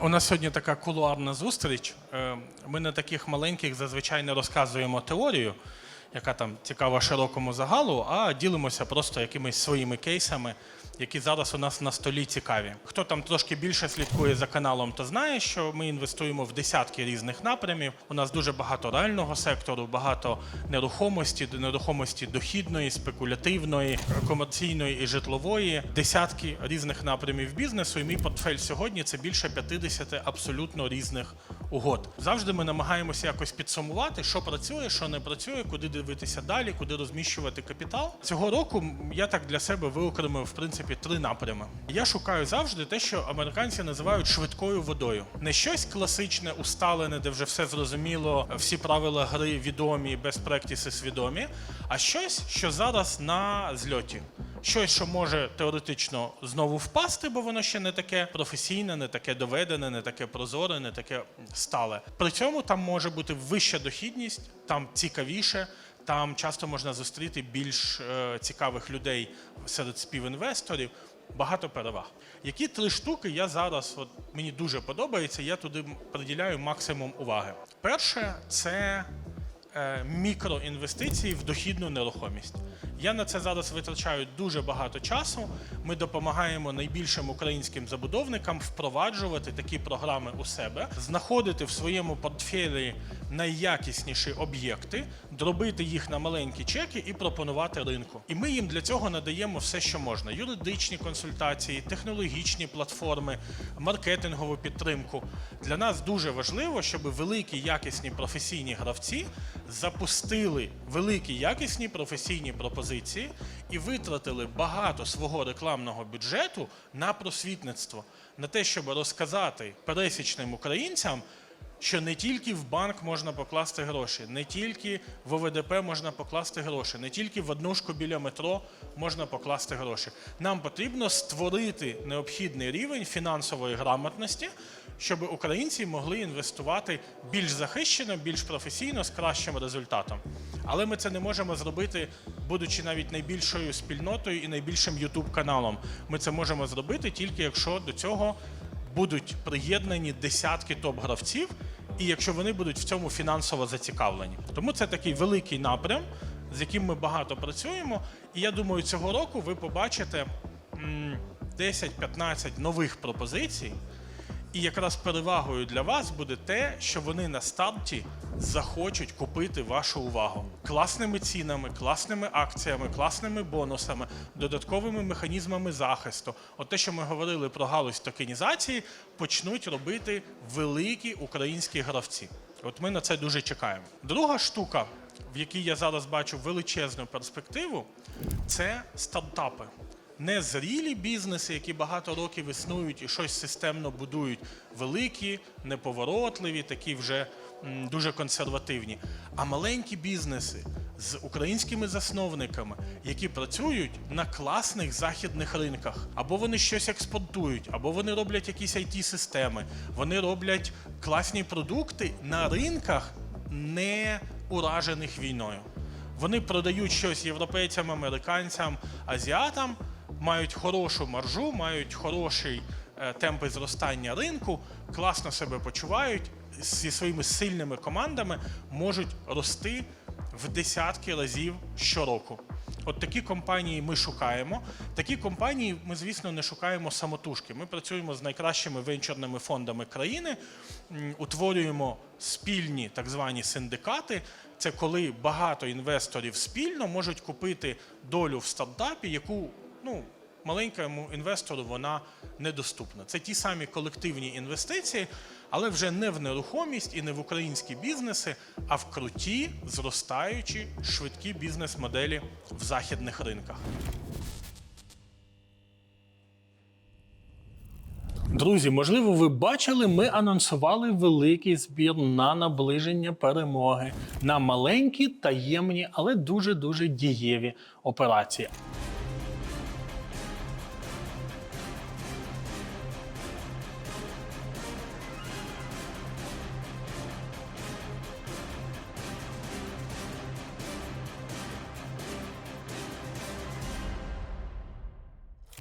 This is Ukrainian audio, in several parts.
У нас сьогодні така кулуарна зустріч. Е, Ми на таких маленьких зазвичай не розказуємо теорію, яка там цікава широкому загалу, а ділимося просто якимись своїми кейсами, які зараз у нас на столі цікаві. Хто там трошки більше слідкує за каналом, то знає, що ми інвестуємо в десятки різних напрямів. У нас дуже багато реального сектору, багато нерухомості, нерухомості дохідної, спекулятивної, комерційної і житлової, десятки різних напрямів бізнесу. І мій портфель сьогодні це більше 50 абсолютно різних угод. Завжди ми намагаємося якось підсумувати, що працює, що не працює, куди дивитися далі, куди розміщувати капітал. Цього року я так для себе виокремив в принципі три напрями. Я шукаю завжди те, що американці називають швидкою водою. Не щось класичне, усталене, де вже все зрозуміло, всі правила гри відомі, без практиси свідомі, а щось, що зараз на зльоті. Щось, що може теоретично знову впасти, бо воно ще не таке професійне, не таке доведене, не таке прозоре, не таке стале. При цьому там може бути вища дохідність, там цікавіше, там часто можна зустріти більш е, цікавих людей серед співінвесторів. Багато переваг. Які три штуки я зараз, от мені дуже подобається, я туди приділяю максимум уваги. Перше, це е, мікроінвестиції в дохідну нерухомість. Я на це зараз витрачаю дуже багато часу. Ми допомагаємо найбільшим українським забудовникам впроваджувати такі програми у себе, знаходити в своєму портфелі найякісніші об'єкти, дробити їх на маленькі чеки і пропонувати ринку. І ми їм для цього надаємо все, що можна: юридичні консультації, технологічні платформи, маркетингову підтримку. Для нас дуже важливо, щоб великі якісні професійні гравці запустили великі якісні професійні пропозиції і витратили багато свого рекламного бюджету на просвітництво, на те, щоб розказати пересічним українцям. Що не тільки в банк можна покласти гроші, не тільки в ОВДП можна покласти гроші, не тільки в однушку біля метро можна покласти гроші. Нам потрібно створити необхідний рівень фінансової грамотності, щоб українці могли інвестувати більш захищено, більш професійно, з кращим результатом. Але ми це не можемо зробити, будучи навіть найбільшою спільнотою і найбільшим youtube каналом Ми це можемо зробити тільки якщо до цього будуть приєднані десятки топ-гравців, і якщо вони будуть в цьому фінансово зацікавлені. Тому це такий великий напрям, з яким ми багато працюємо. І я думаю, цього року ви побачите м, 10-15 нових пропозицій. І якраз перевагою для вас буде те, що вони на старті захочуть купити вашу увагу класними цінами, класними акціями, класними бонусами, додатковими механізмами захисту. От те, що ми говорили про галузь токенізації, почнуть робити великі українські гравці. От ми на це дуже чекаємо. Друга штука, в якій я зараз бачу величезну перспективу, це стартапи не зрілі бізнеси, які багато років існують і щось системно будують, великі, неповоротливі, такі вже дуже консервативні, а маленькі бізнеси з українськими засновниками, які працюють на класних західних ринках, або вони щось експортують, або вони роблять якісь it системи. Вони роблять класні продукти на ринках, не уражених війною. Вони продають щось європейцям, американцям, азіатам, мають хорошу маржу, мають хороші е, темпи зростання ринку, класно себе почувають зі своїми сильними командами можуть рости в десятки разів щороку. От такі компанії ми шукаємо. Такі компанії ми, звісно, не шукаємо самотужки. Ми працюємо з найкращими венчурними фондами країни, утворюємо спільні так звані синдикати. Це коли багато інвесторів спільно можуть купити долю в стартапі, яку ну, маленькому інвестору вона недоступна. Це ті самі колективні інвестиції, але вже не в нерухомість і не в українські бізнеси, а в круті, зростаючі, швидкі бізнес-моделі в західних ринках. Друзі, можливо, ви бачили, ми анонсували великий збір на наближення перемоги на маленькі, таємні, але дуже дуже дієві операції.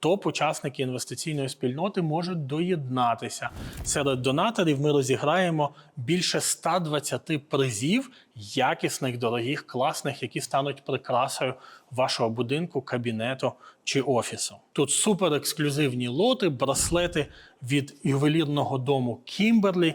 Топ-учасники інвестиційної спільноти можуть доєднатися. Серед донаторів ми розіграємо більше 120 призів, якісних, дорогих, класних, які стануть прикрасою вашого будинку, кабінету чи офісу. Тут супер ексклюзивні лоти, браслети від ювелірного дому Кімберлі.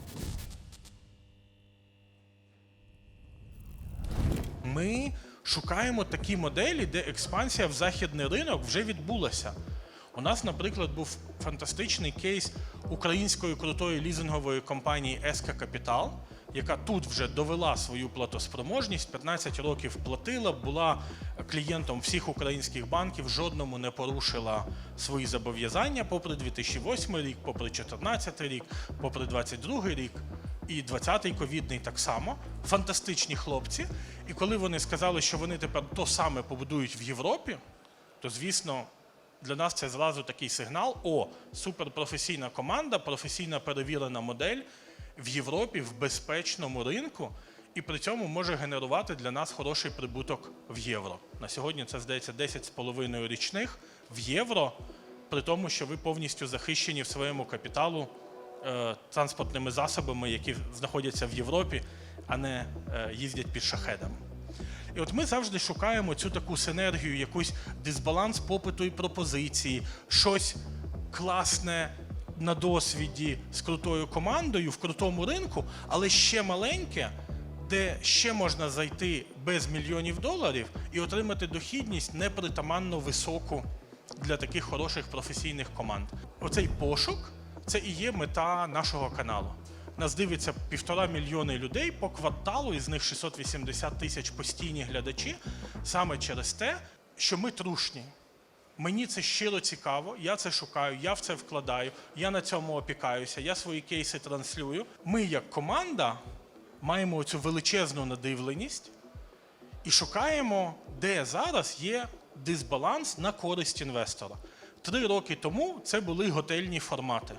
Ми шукаємо такі моделі, де експансія в західний ринок вже відбулася. У нас, наприклад, був фантастичний кейс української крутої лізингової компанії СК Капітал, яка тут вже довела свою платоспроможність, 15 років платила, була клієнтом всіх українських банків, жодному не порушила свої зобов'язання попри 2008 рік, попри 2014 рік, попри 2022 рік. І 20-й ковідний так само. Фантастичні хлопці. І коли вони сказали, що вони тепер то саме побудують в Європі, то звісно, для нас це зразу такий сигнал: о, суперпрофесійна команда, професійна перевірена модель в Європі в безпечному ринку, і при цьому може генерувати для нас хороший прибуток в євро. На сьогодні це здається 10,5 річних в євро, при тому, що ви повністю захищені в своєму капіталу транспортними засобами, які знаходяться в Європі, а не е, їздять під шахедами. І от ми завжди шукаємо цю таку синергію, якийсь дисбаланс попиту і пропозиції, щось класне на досвіді з крутою командою в крутому ринку, але ще маленьке, де ще можна зайти без мільйонів доларів і отримати дохідність непритаманно високу для таких хороших професійних команд. Оцей пошук це і є мета нашого каналу. Нас дивиться півтора мільйони людей по кварталу, із них 680 тисяч постійні глядачі, саме через те, що ми трушні. Мені це щиро цікаво, я це шукаю, я в це вкладаю, я на цьому опікаюся, я свої кейси транслюю. Ми, як команда, маємо цю величезну надивленість і шукаємо, де зараз є дисбаланс на користь інвестора. Три роки тому це були готельні формати.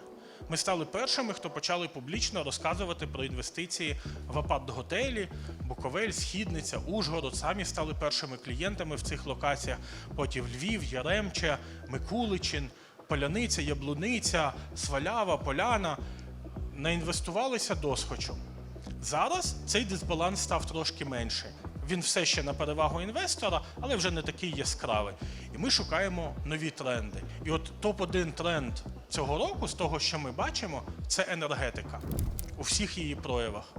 Ми стали першими, хто почали публічно розказувати про інвестиції в апарт-готелі, Буковель, Східниця, Ужгород. Самі стали першими клієнтами в цих локаціях. Потім Львів, Яремче, Микуличин, Поляниця, Яблуниця, Свалява, Поляна. Наінвестувалися досхочу. Зараз цей дисбаланс став трошки менший. Він все ще на перевагу інвестора, але вже не такий яскравий. І ми шукаємо нові тренди. І от топ-1 тренд цього року, з того, що ми бачимо, це енергетика у всіх її проявах.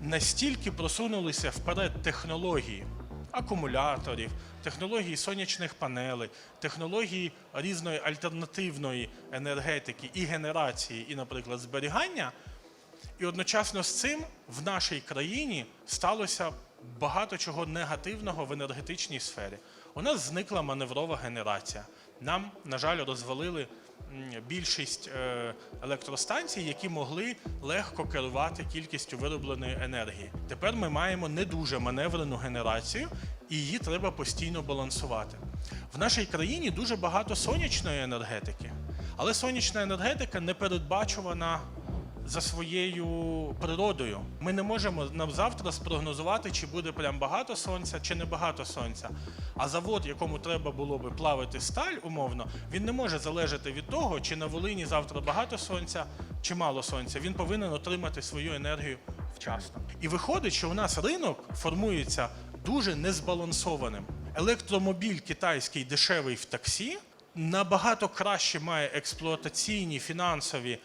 Настільки просунулися вперед технології акумуляторів, технології сонячних панелей, технології різної альтернативної енергетики і генерації, і, наприклад, зберігання. І одночасно з цим в нашій країні сталося багато чого негативного в енергетичній сфері. У нас зникла маневрова генерація. Нам, на жаль, розвалили більшість е, електростанцій, які могли легко керувати кількістю виробленої енергії. Тепер ми маємо не дуже маневрену генерацію, і її треба постійно балансувати. В нашій країні дуже багато сонячної енергетики, але сонячна енергетика не передбачувана за своєю природою. Ми не можемо завтра спрогнозувати, чи буде прям багато сонця, чи не багато сонця. А завод, якому треба було би плавити сталь, умовно, він не може залежати від того, чи на Волині завтра багато сонця, чи мало сонця. Він повинен отримати свою енергію вчасно. І виходить, що у нас ринок формується дуже незбалансованим. Електромобіль китайський дешевий в таксі набагато краще має експлуатаційні фінансові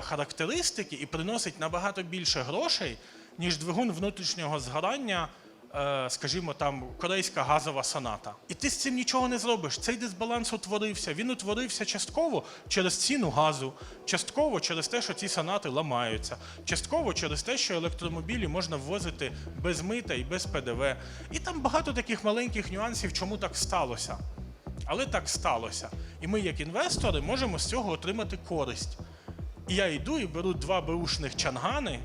характеристики і приносить набагато більше грошей, ніж двигун внутрішнього згорання, е, скажімо, там корейська газова соната. І ти з цим нічого не зробиш. Цей дисбаланс утворився. Він утворився частково через ціну газу, частково через те, що ці сонати ламаються, частково через те, що електромобілі можна ввозити без мита і без ПДВ. І там багато таких маленьких нюансів, чому так сталося. Але так сталося. І ми, як інвестори, можемо з цього отримати користь. І я йду і беру два беушних чангани.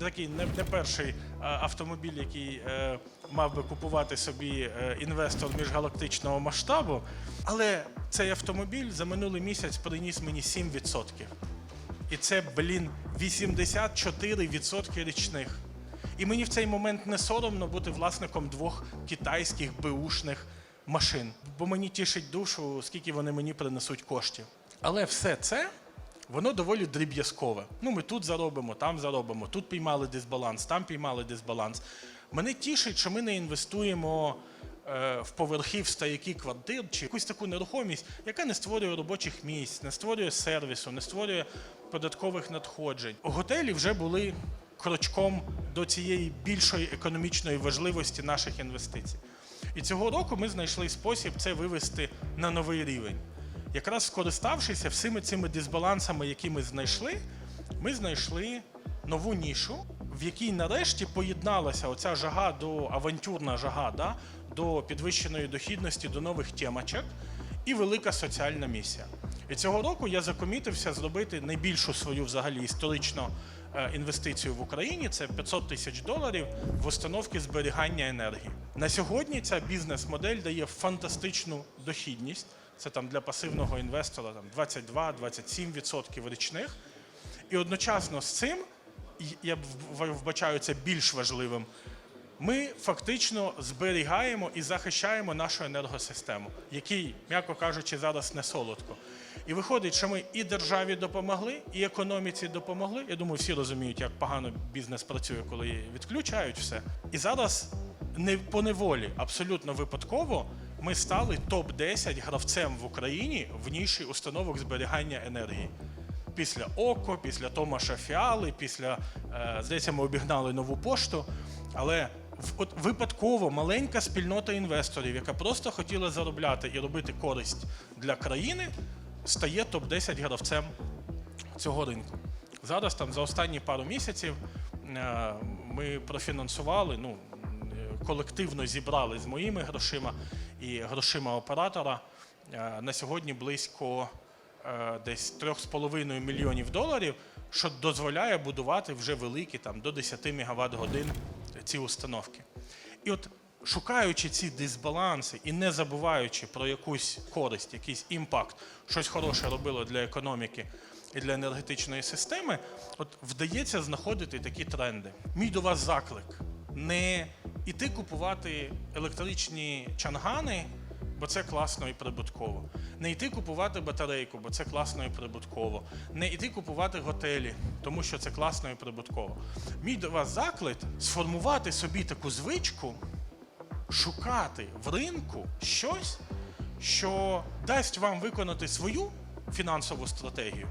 Такий не, не перший е, автомобіль, який е, мав би купувати собі е, інвестор міжгалактичного масштабу. Але цей автомобіль за минулий місяць приніс мені 7%. І це, блін, 84% річних. І мені в цей момент не соромно бути власником двох китайських беушних машин, бо мені тішить душу, скільки вони мені принесуть коштів. Але все це воно доволі дріб'язкове. Ну, ми тут заробимо, там заробимо, тут піймали дисбаланс, там піймали дисбаланс. Мене тішить, що ми не інвестуємо е, в поверхи в стояки квартир чи якусь таку нерухомість, яка не створює робочих місць, не створює сервісу, не створює податкових надходжень. Готелі вже були крочком до цієї більшої економічної важливості наших інвестицій. І цього року ми знайшли спосіб це вивести на новий рівень. Якраз скориставшися всіми цими дисбалансами, які ми знайшли, ми знайшли нову нішу, в якій нарешті поєдналася оця жага до авантюрна жага, да, до підвищеної дохідності, до нових темачок і велика соціальна місія. І цього року я закомітився зробити найбільшу свою взагалі історичну е, інвестицію в Україні це 500 тисяч доларів в установки зберігання енергії. На сьогодні ця бізнес-модель дає фантастичну дохідність. Це там для пасивного інвестора там 22-27% річних. І одночасно з цим, я вбачаю це більш важливим, ми фактично зберігаємо і захищаємо нашу енергосистему, який, м'яко кажучи, зараз не солодко. І виходить, що ми і державі допомогли, і економіці допомогли. Я думаю, всі розуміють, як погано бізнес працює, коли відключають все. І зараз не по неволі, абсолютно випадково, ми стали топ-10 гравцем в Україні в ніші установок зберігання енергії. Після ОКО, після Томаша Фіали, після е, здається, ми обігнали нову пошту. Але от випадково маленька спільнота інвесторів, яка просто хотіла заробляти і робити користь для країни, стає топ-10 гравцем цього ринку. Зараз там за останні пару місяців е, ми профінансували, ну е, колективно зібрали з моїми грошима і грошима оператора е, на сьогодні близько е, десь 3,5 мільйонів доларів, що дозволяє будувати вже великі там до 10 мегаватт годин ці установки. І от шукаючи ці дисбаланси і не забуваючи про якусь користь, якийсь імпакт, щось хороше робило для економіки і для енергетичної системи, от вдається знаходити такі тренди. Мій до вас заклик: не іти купувати електричні чангани, бо це класно і прибутково. Не йти купувати батарейку, бо це класно і прибутково. Не йти купувати готелі, тому що це класно і прибутково. Мій до вас заклик сформувати собі таку звичку, шукати в ринку щось, що дасть вам виконати свою фінансову стратегію,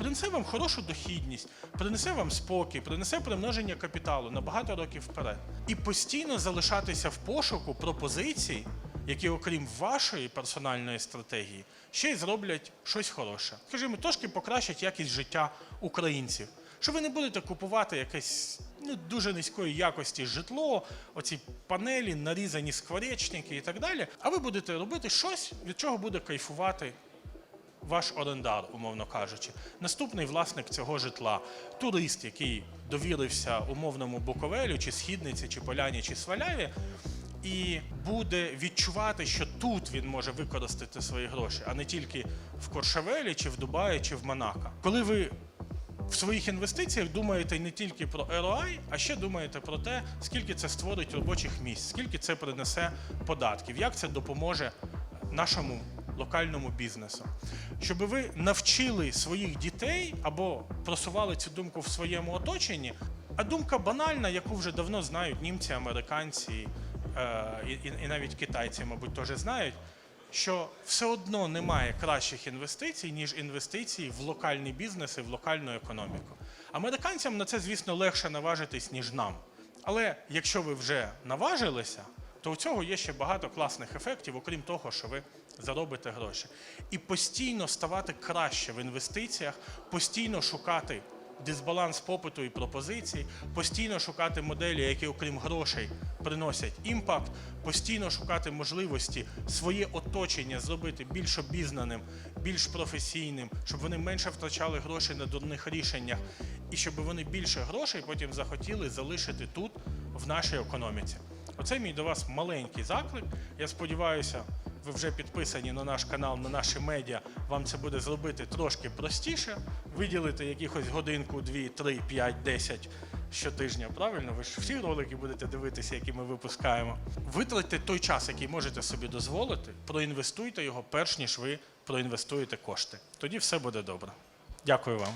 принесе вам хорошу дохідність, принесе вам спокій, принесе примноження капіталу на багато років вперед. І постійно залишатися в пошуку пропозицій, які, окрім вашої персональної стратегії, ще й зроблять щось хороше. Скажімо, трошки покращать якість життя українців. Що ви не будете купувати якесь ну, дуже низької якості житло, оці панелі, нарізані скворечники і так далі. А ви будете робити щось, від чого буде кайфувати ваш орендар, умовно кажучи, наступний власник цього житла, турист, який довірився умовному Буковелю, чи східниці, чи поляні, чи сваляві, і буде відчувати, що тут він може використати свої гроші, а не тільки в Коршавелі, чи в Дубаї, чи в Монако. Коли ви в своїх інвестиціях думаєте не тільки про ROI, а ще думаєте про те, скільки це створить робочих місць, скільки це принесе податків, як це допоможе нашому локальному бізнесу. Щоб ви навчили своїх дітей або просували цю думку в своєму оточенні. А думка банальна, яку вже давно знають німці, американці е, і, і, і навіть китайці, мабуть, теж знають, що все одно немає кращих інвестицій, ніж інвестиції в локальні бізнеси, в локальну економіку. Американцям на це, звісно, легше наважитись, ніж нам. Але якщо ви вже наважилися, то у цього є ще багато класних ефектів, окрім того, що ви заробите гроші. І постійно ставати краще в інвестиціях, постійно шукати дисбаланс попиту і пропозицій, постійно шукати моделі, які, окрім грошей, приносять імпакт, постійно шукати можливості своє оточення зробити більш обізнаним, більш професійним, щоб вони менше втрачали гроші на дурних рішеннях, і щоб вони більше грошей потім захотіли залишити тут, в нашій економіці. Оце мій до вас маленький заклик. Я сподіваюся, ви вже підписані на наш канал, на наші медіа. Вам це буде зробити трошки простіше, виділити якихось годинку, дві, три, п'ять, десять щотижня. Правильно, ви ж всі ролики будете дивитися, які ми випускаємо. Витратьте той час, який можете собі дозволити, проінвестуйте його, перш ніж ви проінвестуєте кошти. Тоді все буде добре. Дякую вам.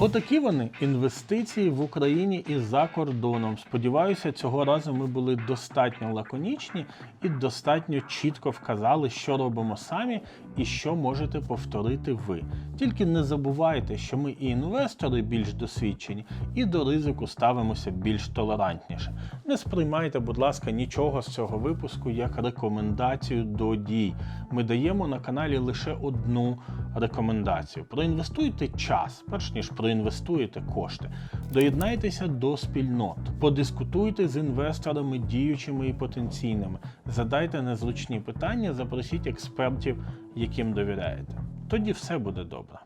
Отакі вони інвестиції в Україні і за кордоном. Сподіваюся, цього разу ми були достатньо лаконічні і достатньо чітко вказали, що робимо самі і що можете повторити ви. Тільки не забувайте, що ми і інвестори більш досвідчені, і до ризику ставимося більш толерантніше. Не сприймайте, будь ласка, нічого з цього випуску як рекомендацію до дій. Ми даємо на каналі лише одну рекомендацію: проінвестуйте час, перш ніж проінвестуєте кошти. Доєднайтеся до спільнот, подискутуйте з інвесторами, діючими і потенційними. Задайте незручні питання, запросіть експертів, яким довіряєте. Тоді все буде добре.